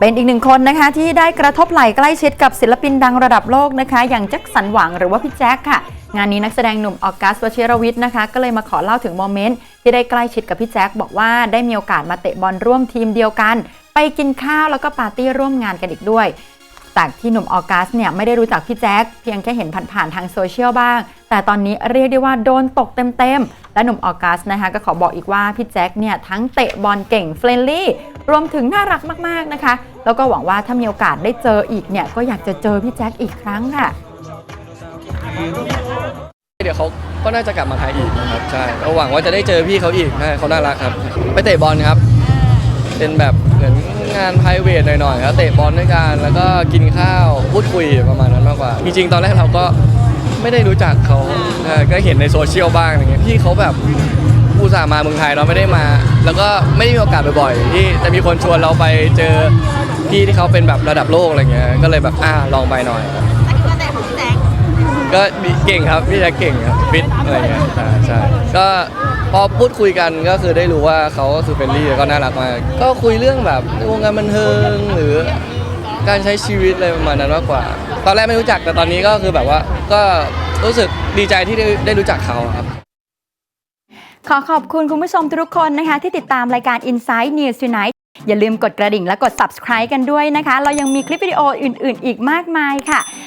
เป็นอีกหนึ่งคนนะคะที่ได้กระทบไหล่ใกล้ชิดกับศิลปินดังระดับโลกนะคะ อย่างแจ็คสันหวังหรือว่าพี่แจ็คค่ะ งานนี้นักแสดงหนุ่มออกัสวชิรวิทย์นะคะ ก็เลยมาขอเล่าถึงโมเมนต์ที่ได้ใกล้ชิดกับพี่แจ็คบอกว่าได้มีโอกาสมาเตะบอลร่วมทีมเดียวกัน ไปกินข้าวแล้วก็ปาร์ตี้ร่วมงานกันอีกด้วย จากที่หนุ่มออกัสเนี่ยไม่ได้รู้จักพี่แจ๊คเพียงแค่เห็นผ่านๆทางโซเชียลบ้าง แต่ตอนนี้เรียกได้ว่าโดนตกเต็มๆ และหนุ่มออกัสนะคะก็ขอบอกอีกว่าพี่แจ๊คเนี่ยทั้งเตะบอลเก่งเฟรนลี่รวมถึงน่ารักมากๆนะคะ แล้วก็หวังว่าถ้ามีโอกาสได้เจออีกเนี่ยก็อยากจะเจอพี่แจ๊คอีกครั้งค่ะเดี๋ยวเขาก็น่าจะกลับมาไทยอีกนะครับใช่ก็หวังว่าจะได้เจอพี่เขาอีกใช่เขาน่ารักครับ ไปเตะบอลครับ เป็นแบบเหมือนงาน p r i v a t หน่อยๆครับเตะบอลด้วยกันแล้วก็กินข้าวพูดคุยประมาณนั้นมากกว่า จริงๆ ตอนแรกเราก็ไม่ได้รู้จักเขาเออก็เห็นในโซเชียลบ้างอย่างเงี้ยพี่เขาแบบอุตส่าห์มาเมืองไทยเราไม่ได้มา แล้วก็ไม่ได้มีโอกาสบ่อยๆที่จะมีคนชวนเราไปเจอพี่ที่เขาเป็นแบบระดับโลกอะไรเงี้ยก็เลยแบบอ่าลองไปหน่อยอันนี้ ก็ดีเก่งครับพี่แจ็คเก่งครับฟิตอะไรเงี้ยใช่ใช่ก็พอพูดคุยกันก็คือได้รู้ว่าเขาก็คือเฟรนลี่แล้วก็น่ารักมาก ก็คุยเรื่องแบบวงการบันเทิงหรือการใช้ชีวิตอะไรประมาณนั้นมากกว่า ตอนแรกไม่รู้จักแต่ตอนนี้ก็คือแบบว่าก็รู้สึกดีใจที่ได้ได้รู้จักเขาครับ ขอขอบคุณคุณผู้ชมทุกคนนะคะ ที่ติดตามรายการ Inside News Tonight อย่าลืมกดกระดิ่งและกด subscribe กันด้วยนะคะ เรายังมีคลิปวิดีโออื่น ๆ อีกมากมายค่ะ